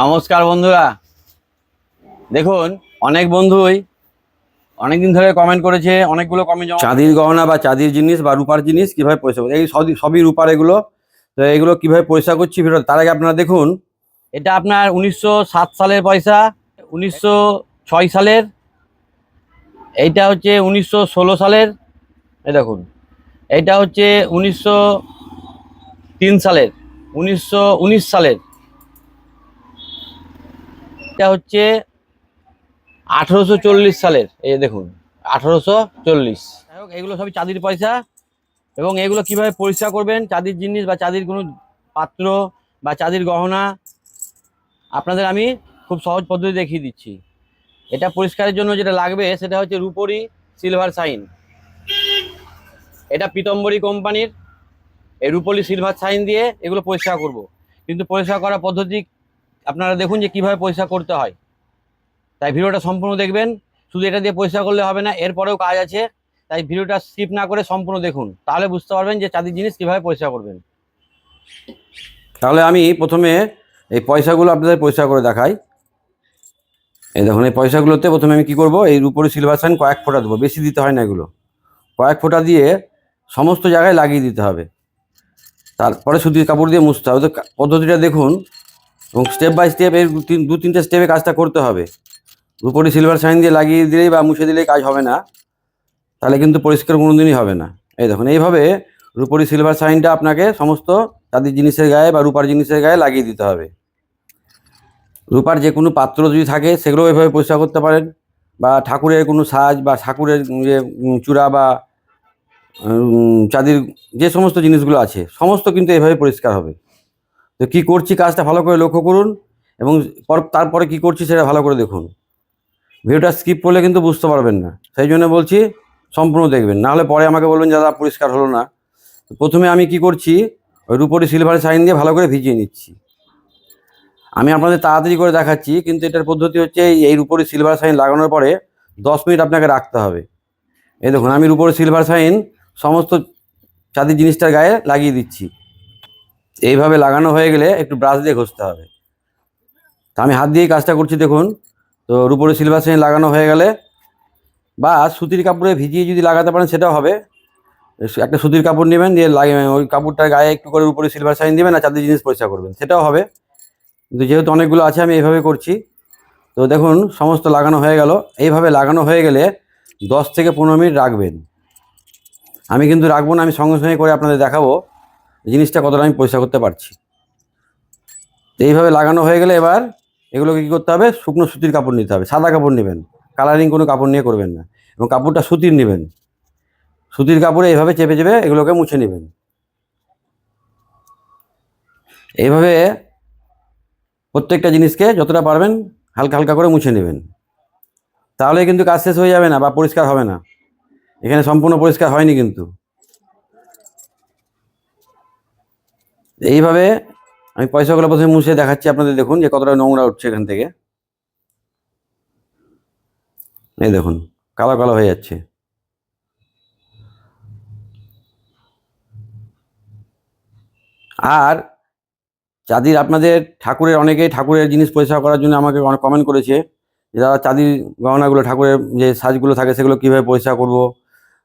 নমস্কার বন্ধুরা। দেখুন অনেক বন্ধুই অনেকদিন ধরে কমেন্ট করেছে অনেকগুলো কমেন্ট চাঁদির গহনা বা চাঁদির জিনিস বা রূপার জিনিস কীভাবে পয়সা করছে? এই সবই সবই রূপার এগুলো। তো এগুলো কীভাবে পয়সা করছি ভিডিও তার আগে আপনারা দেখুন। এটা আপনার উনিশশো সাত সালের পয়সা উনিশশো ছয় সালের এইটা হচ্ছে উনিশশো ষোলো সালের এই দেখুন। এটা হচ্ছে উনিশশো তিন সালের উনিশশো উনিশ সালের। এটা হচ্ছে আঠেরোশো সালের, এই দেখুন, আঠারোশো চল্লিশ। এগুলো সবই চাঁদির পয়সা এবং এগুলো কীভাবে পরিষ্কার করবেন, চাঁদির জিনিস বা চাঁদির কোনো পাত্র বা চাঁদির গহনা, আপনাদের আমি খুব সহজ পদ্ধতি দেখিয়ে দিচ্ছি। এটা পরিষ্কারের জন্য যেটা লাগবে, সেটা হচ্ছে রুপরি সিলভার সাইন। এটা পিতম্বরী কোম্পানির, এই রুপলি সিলভার সাইন দিয়ে এগুলো পরিষ্কার করব। কিন্তু পরিষ্কার করার পদ্ধতি আপনারা দেখুন যে কীভাবে পরিষ্কার করতে হয়। তাই ভিডিওটা সম্পূর্ণ দেখবেন। শুধু এটা দিয়ে পরিষ্কার করলে হবে না, এরপরেও কাজ আছে। তাই ভিডিওটা স্কিপ না করে সম্পূর্ণ দেখুন। তাহলে বুঝতে পারবেন যে চাঁদির জিনিস কীভাবে পরিষ্কার করবেন। তাহলে আমি প্রথমে এই পয়সাগুলো আপনাদের পরিষ্কার করে দেখাই। এই দেখুন, এই পয়সাগুলোতে প্রথমে আমি কি করব? এই উপরে সিলভার সাইন কয়েক ফোঁটা দেবো। বেশি দিতে হয় না এগুলো। কয়েক ফোঁটা দিয়ে সমস্ত জায়গায় লাগিয়ে দিতে হবে। তারপরে সুতির কাপড় দিয়ে মুছতে হবে। তো পদ্ধতিটা দেখুন। এবং স্টেপ বাই স্টেপ এর দু তিন, দু তিনটে স্টেপে কাজটা করতে হবে। উপরে সিলভার সাইন দিয়ে লাগিয়ে দিলেই বা মুছে দিলেই কাজ হবে না। তাহলে কিন্তু পরিষ্কার কোনোদিনই হবে না। এই দেখুন, এইভাবে রূপরি সিলভার সাইনটা আপনাকে সমস্ত তাদের জিনিসের গায়ে বা রূপার জিনিসের গায়ে লাগিয়ে দিতে হবে। রূপার যে কোনো পাত্র যদি থাকে সেগুলো এভাবে পরিষ্কার করতে পারেন। বা ঠাকুরের কোনো সাজ বা ঠাকুরের যে চূড়া বা চাঁদির যে সমস্ত জিনিসগুলো আছে, সমস্ত কিন্তু এভাবে পরিষ্কার হবে। তো কি করছি কাজটা ভালো করে লক্ষ্য করুন এবং পর- তারপরে কি করছি সেটা ভালো করে দেখুন। ভিডিওটা স্কিপ করলে কিন্তু বুঝতে পারবেন না। সেই জন্য বলছি, সম্পূর্ণ দেখবেন। নাহলে পরে আমাকে বলবেন, দাদা, পরিষ্কার হলো না। তো প্রথমে আমি কি করছি, ওই রুপরি সিলভার সাইন দিয়ে ভালো করে ভিজিয়ে নিচ্ছি। আমি আপনাদের তাড়াতাড়ি করে দেখাচ্ছি, কিন্তু এটার পদ্ধতি হচ্ছে, এই- এই রুপরি সিলভার সাইন লাগানোর পরে দশ মিনিট আপনাকে রাখতে হবে। এই দেখুন, আমি রুপরি সিলভার সাইন সমস্ত চাঁদির জিনিসটার গায়ে লাগিয়ে দিচ্ছি। এইভাবে লাগানো হয়ে গেলে একটু ব্রাশ দিয়ে ঘষতে হবে। তা আমি হাত দিয়েই কাজটা করছি দেখুন। তো রুপোরে সিলভার সাইন লাগানো হয়ে গেলে বা সুতির কাপড়ে ভিজিয়ে যদি লাগাতে পারেন সেটাও হবে। একটা সুতির কাপড় নেবেন, দিয়ে লাগিয়ে ওই কাপড়টার গায়ে একটু করে উপরে সিলভার সাইন দেবেন আর চাঁদের জিনিস পরিষ্কার করবেন। সেটাও হবে। কিন্তু যেহেতু অনেকগুলো আছে, আমি এইভাবে করছি। তো দেখুন, সমস্ত লাগানো হয়ে গেল। এইভাবে লাগানো হয়ে গেলে দশ থেকে পনেরো মিনিট রাখবেন। আমি কিন্তু রাখব না, আমি সঙ্গে সঙ্গে করে আপনাদের দেখাবো। জিনিসটা কতটা আমি পরিষ্কার করতে পারছি। এইভাবে লাগানো হয়ে গেলে এবার এগুলোকে কী করতে হবে? শুকনো সুতির কাপড় নিতে হবে। সাদা কাপড় নেবেন। কালারিং কোনো কাপড় নিয়ে করবেন না। এবং কাপড়টা সুতির নেবেন। সুতির কাপড়ে এইভাবে চেপে চেপে এগুলোকে মুছে নেবেন। এইভাবে প্রত্যেকটা জিনিসকে যতটা পারবেন হালকা হালকা করে মুছে নেবেন। তাহলে কিন্তু কাজ শেষ হয়ে যাবে না বা পরিষ্কার হবে না। এখানে সম্পূর্ণ পরিষ্কার হয়নি কিন্তু। এইভাবে আমি পয়সাগুলো প্রথমে মুছে দেখাচ্ছি, আপনাদের দেখুন যে কতটা নোংরা উঠছে এখান থেকে। এই দেখুন, কালো কালো হয়ে যাচ্ছে। আর চাঁদির আপনাদের ঠাকুরের, অনেকেই ঠাকুরের জিনিস পরিষ্কার করার জন্য আমাকে অনেক কমেন্ট করেছে যে, দাদা, চাঁদির গহনাগুলো, ঠাকুরের যে সাজগুলো থাকে, সেগুলো কীভাবে পরিষ্কার করব?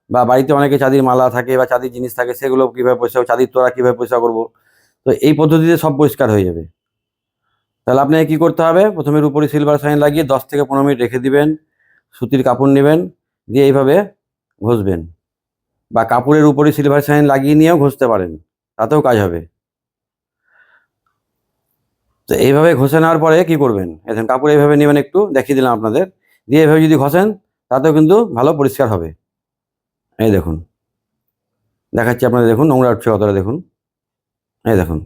বা বাড়িতে অনেকে চাঁদির মালা থাকে বা চাঁদির জিনিস থাকে, সেগুলো কীভাবে পরিষ্কার চাঁদির তোরা কীভাবে পরিষ্কার করব? তো এই পদ্ধতিতে সব পরিষ্কার হয়ে যাবে। তাহলে আপনাকে কী করতে হবে? প্রথমে উপরে সিলভার সাইন লাগিয়ে দশ থেকে পনেরো মিনিট রেখে দিবেন, সুতির কাপড় নেবেন, দিয়ে এইভাবে ঘষবেন। বা কাপড়ের উপরে সিলভার সাইন লাগিয়ে নিয়েও ঘষতে পারেন, তাতেও কাজ হবে। তো এইভাবে ঘষে নেওয়ার পরে কি করবেন? এখন কাপড় এইভাবে নেবেন একটু, দেখিয়ে দিলাম আপনাদের। দিয়ে এইভাবে যদি ঘষেন, তাতেও কিন্তু ভালো পরিষ্কার হবে। এই দেখুন, দেখাচ্ছি আপনাদের, দেখুন নোংরা উঠছে কতটা, দেখুন। এই দেখুন,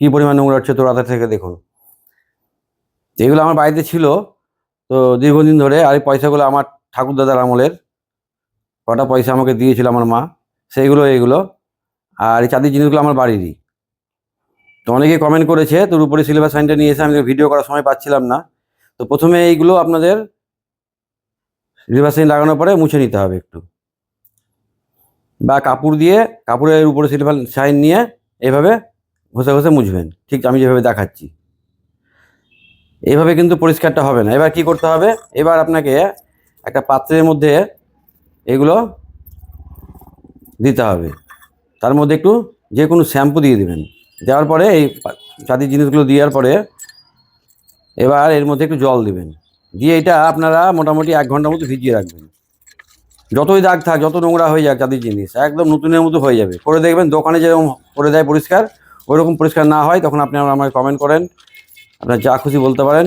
কি পরিমাণ নোংরা উঠছে তো রাতের থেকে দেখুন। এগুলো আমার বাড়িতে ছিল, তো দীর্ঘদিন ধরে আর এই পয়সাগুলো আমার ঠাকুরদাদার আমলের। কটা পয়সা আমাকে দিয়েছিল আমার মা, সেইগুলো এইগুলো আর এই চাঁদির জিনিসগুলো আমার বাড়িরই। তো অনেকে কমেন্ট করেছে, তোর উপরে সিলেবাস সাইনটা নিয়ে এসে আমি ভিডিও করার সময় পাচ্ছিলাম না। তো প্রথমে এইগুলো আপনাদের সিলেবাস সাইন লাগানোর পরে মুছে নিতে হবে একটু। বা কাপড় দিয়ে, কাপড়ের উপরে সিলেবাস সাইন নিয়ে এইভাবে ঘষে ঘষে মুছবেন। ঠিক আমি যেভাবে দেখাচ্ছি। এইভাবে কিন্তু পরিষ্কারটা হবে না। এবার কি করতে হবে? এবার আপনাকে একটা পাত্রের মধ্যে এগুলো দিতে হবে। তার মধ্যে একটু যে কোনো শ্যাম্পু দিয়ে দেবেন। দেওয়ার পরে এই চাঁদির জিনিসগুলো দেওয়ার পরে এবার এর মধ্যে একটু জল দিবেন। দিয়ে এটা আপনারা মোটামুটি এক ঘণ্টার মতো ভিজিয়ে রাখবেন। যতই দাগ থাক, যত নোংরা হয়ে যাক চাঁদির জিনিস, একদম নতুনের মতো হয়ে যাবে। করে দেখবেন, দোকানে যেরকম করে দেয় পরিষ্কার, ওইরকম পরিষ্কার না হয়, তখন আপনি আমাকে কমেন্ট করেন। আপনার যা খুশি বলতে পারেন।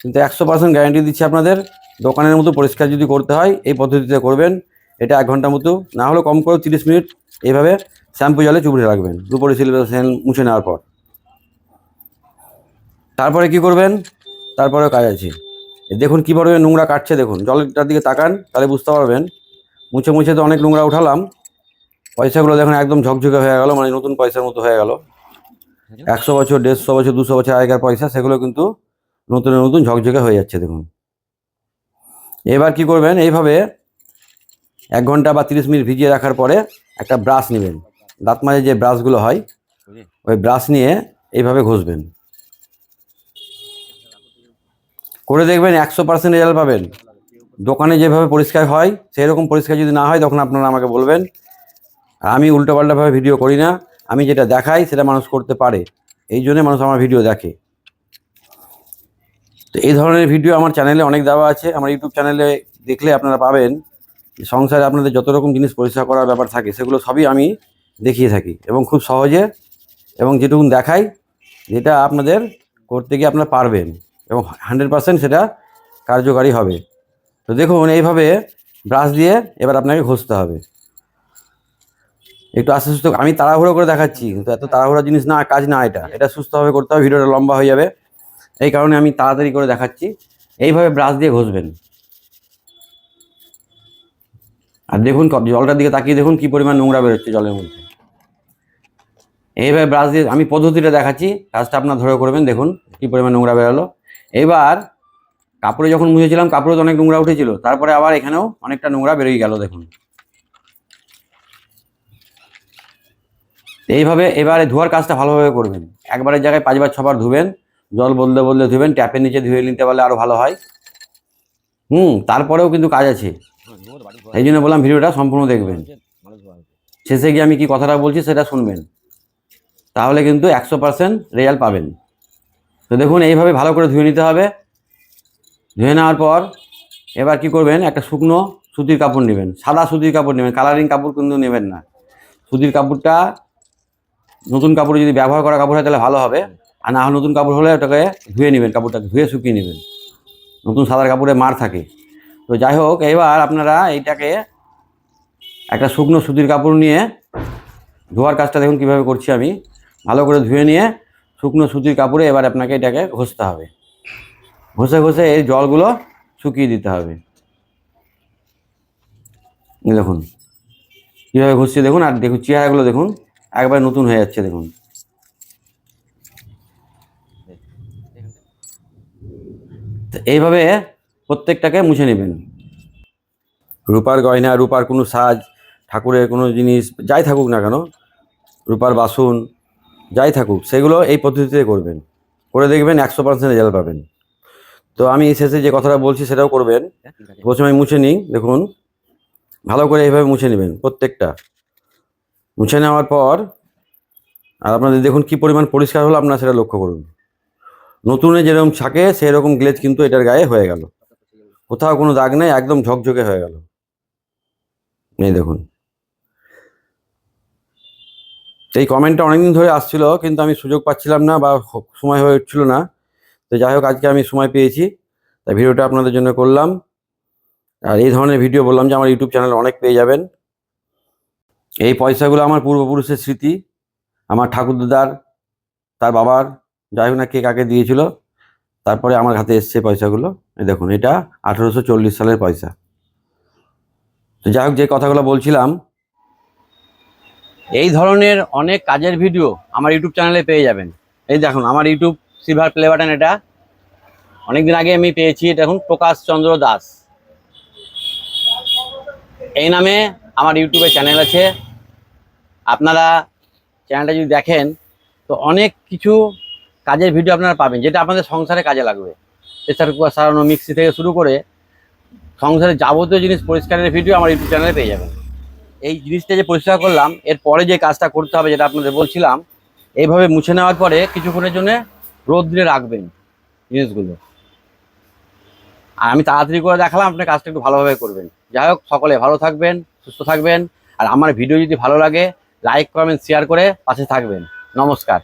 কিন্তু একশো পার্সেন্ট গ্যারান্টি দিচ্ছি আপনাদের, দোকানের মতো পরিষ্কার যদি করতে হয়, এই পদ্ধতিতে করবেন। এটা এক ঘণ্টার মতো, না হলে কম করে তিরিশ মিনিট এইভাবে শ্যাম্পু জলে চুবড়ে রাখবেন। দুপুরে সিলিব্রেশন মুছে নেওয়ার পর। তারপরে কি করবেন? তারপরে কাজ আছে। দেখুন কী পরিমাণে নোংরা কাটছে, দেখুন। জলটার দিকে তাকান, তাহলে বুঝতে পারবেন মুছে মুছে তো অনেক নোংরা উঠালাম। পয়সাগুলো দেখুন একদম ঝকঝকে হয়ে গেল মানে নতুন পয়সার মতো হয়ে গেল। একশো বছর, দেড়শো বছর, দুশো বছর আগেকার পয়সা, সেগুলো কিন্তু নতুন নতুন ঝকঝকে হয়ে যাচ্ছে দেখুন। এবার কি করবেন, এইভাবে এক ঘণ্টা বা তিরিশ মিনিট ভিজিয়ে রাখার পরে একটা ব্রাশ নেবেন। দাঁত মাঝে যে ব্রাশগুলো হয়, ওই ব্রাশ নিয়ে এইভাবে ঘষবেন। করে দেখবেন একশো পার্সেন্ট রেজাল্ট পাবেন। দোকানে যেভাবে পরিষ্কার হয় সেই রকম পরিষ্কার যদি না হয়, তখন আপনারা আমাকে বলবেন। আর আমি উল্টোপাল্টাভাবে ভিডিও করি না। আমি যেটা দেখাই, সেটা মানুষ করতে পারে। এই জন্যে মানুষ আমার ভিডিও দেখে। তো এই ধরনের ভিডিও আমার চ্যানেলে অনেক দেওয়া আছে। আমার ইউটিউব চ্যানেলে দেখলে আপনারা পাবেন। সংসারে আপনাদের যত রকম জিনিস পরিষ্কার করার ব্যাপার থাকে, সেগুলো সবই আমি দেখিয়ে থাকি এবং খুব সহজে এবং যেটুকু দেখাই, যেটা আপনাদের করতে গিয়ে আপনারা পারবেন এবং হান্ড্রেড পার্সেন্ট সেটা কার্যকারী হবে। তো দেখুন এইভাবে ব্রাশ দিয়ে এবার আপনাকে ঘষতে হবে। একটু আস্তে সুস্থ আমি তাড়াহুড়ো করে দেখাচ্ছি, কিন্তু এত তাড়াহুড়ো জিনিস না, কাজ না এটা। এটা সুস্থভাবে করতে হবে, ভিডিওটা লম্বা হয়ে যাবে। এই কারণে আমি তাড়াতাড়ি করে দেখাচ্ছি। এইভাবে ব্রাশ দিয়ে ঘষবেন। আর দেখুন জলটার দিকে তাকিয়ে দেখুন, কি পরিমাণ নোংরা বেরোচ্ছে জলের মধ্যে। এইভাবে ব্রাশ দিয়ে আমি পদ্ধতিটা দেখাচ্ছি। কাজটা আপনার ধরে করবেন দেখুন, কি পরিমাণ নোংরা বেরোলো। এবার কাপড়ে যখন মুছেছিলাম, কাপড়ে তো অনেক নোংরা উঠেছিল। তারপরে আবার এখানেও অনেকটা নোংরা বেরিয়ে গেল, দেখুন। এইভাবে এবারে ধোয়ার কাজটা ভালোভাবে করবেন। একবারের জায়গায় পাঁচবার, ছবার ধুবেন। জল বলতে বলতে ধুবেন, ট্যাপের নিচে ধুয়ে নিতে পারলে আরও ভালো হয়। হুম, তারপরেও কিন্তু কাজ আছে। এই জন্য বললাম ভিডিওটা সম্পূর্ণ দেখবেন। শেষে গিয়ে আমি কি কথাটা বলছি সেটা শুনবেন। তাহলে কিন্তু একশো পার্সেন্ট রেজাল্ট পাবেন। তো দেখুন, এইভাবে ভালো করে ধুয়ে নিতে হবে। ধুয়ে নেওয়ার পর এবার কি করবেন? একটা শুকনো সুতির কাপড় নেবেন, সাদা সুতির কাপড় নেবেন কালারিং কাপড় কিন্তু নেবেন না। সুতির কাপড়টা নতুন কাপড় যদি ব্যবহার করা কাপড় হয় তাহলে ভালো হবে। আর না নতুন কাপড় হলে ওটাকে ধুয়ে নেবেন, কাপড়টাকে ধুয়ে শুকিয়ে নেবেন। নতুন সাদার কাপড়ে মার থাকে। তো যাই হোক, এবার আপনারা এইটাকে একটা শুকনো সুতির কাপড় নিয়ে ধোয়ার কাজটা দেখুন কীভাবে করছি আমি। ভালো করে ধুয়ে নিয়ে শুকনো সুতির কাপড়ে এবার আপনাকে এটাকে ঘষতে হবে। ঘষে ঘষে এই জলগুলো শুকিয়ে দিতে হবে। দেখুন, কীভাবে ঘষছি দেখুন, আর দেখুন, চেহারাগুলো দেখুন, একবার নতুন হয়ে যাচ্ছে দেখুন। এইভাবে প্রত্যেকটাকে মুছে নেবেন। রূপার গয়না, রূপার কোনো সাজ, ঠাকুরের কোনো জিনিস, যাই থাকুক না কেন, রূপার বাসন, যাই থাকুক, সেগুলো এই পদ্ধতিতে করবেন। করে দেখবেন একশো পার্সেন্ট রেজাল্ট পাবেন। তো আমি শেষে যে কথাটা বলছি সেটাও করবেন। প্রথমে মুছে নিই দেখুন। ভালো করে এইভাবে মুছে নেবেন প্রত্যেকটা। মুছে নেওয়ার পর আর আপনাদের দেখুন কি পরিমাণ পরিষ্কার হলো আপনারা সেটা লক্ষ্য করুন। নতুনে যেরকম থাকে সেরকম গ্লেজ কিন্তু এটার গায়ে হয়ে গেল। কোথাও কোনো দাগ নেই একদম ঝকঝকে হয়ে গেল। এই দেখুন। এই কমেন্টটা অনেকদিন ধরে আসছিল কিন্তু আমি সুযোগ পাচ্ছিলাম না বা সময় হয়ে উঠছিল না। তো যাই হোক, আজকে আমি সময় পেয়েছি, তাই ভিডিওটা আপনাদের জন্য করলাম। আর এই ধরনের ভিডিও বললাম যে আমার ইউটিউব চ্যানেলে অনেক পেয়ে যাবেন। এই পয়সাগুলো আমার পূর্বপুরুষের স্মৃতি, আমার ঠাকুরদাদার, তার বাবার, যাই হোক না কে কাকে দিয়েছিল, তারপরে আমার হাতে এসছে পয়সাগুলো। এই দেখুন, এটা আঠেরোশো চল্লিশ সালের পয়সা। তো যাই হোক, যে কথাগুলো বলছিলাম, এই ধরনের অনেক কাজের ভিডিও আমার ইউটিউব চ্যানেলে পেয়ে যাবেন। এই দেখুন, আমার ইউটিউব সিলভার প্লে বাটন এটা। অনেকদিন আগে আমি পেয়েছি, এটা এখন প্রকাশ চন্দ্র দাস। এই নামে আমার ইউটিউবে চ্যানেল আছে। আপনারা চ্যানেলটা যদি দেখেন, তো অনেক কিছু কাজের ভিডিও আপনারা পাবেন, যেটা আপনাদের সংসারে কাজে লাগবে। প্রেসার কুকার সারানো, মিক্সি থেকে শুরু করে সংসারের যাবতীয় জিনিস পরিষ্কারের ভিডিও আমার ইউটিউব চ্যানেলে পেয়ে যাবেন। এই জিনিসটা যে পরিষ্কার করলাম, এর পরে যে কাজটা করতে হবে, যেটা আপনাদের বলছিলাম, এইভাবে মুছে নেওয়ার পরে কিছুক্ষণের জন্য রোদ্রে রাখবেন জিনিসগুলো। আর আমি তাড়াতাড়ি করে দেখালাম আপনার কাজটা একটু ভালোভাবে করবেন। যাই হোক, সকলে ভালো থাকবেন, সুস্থ থাকবেন। আর আমার ভিডিও যদি ভালো লাগে লাইক কমেন্ট শেয়ার করে পাশে থাকবেন। নমস্কার।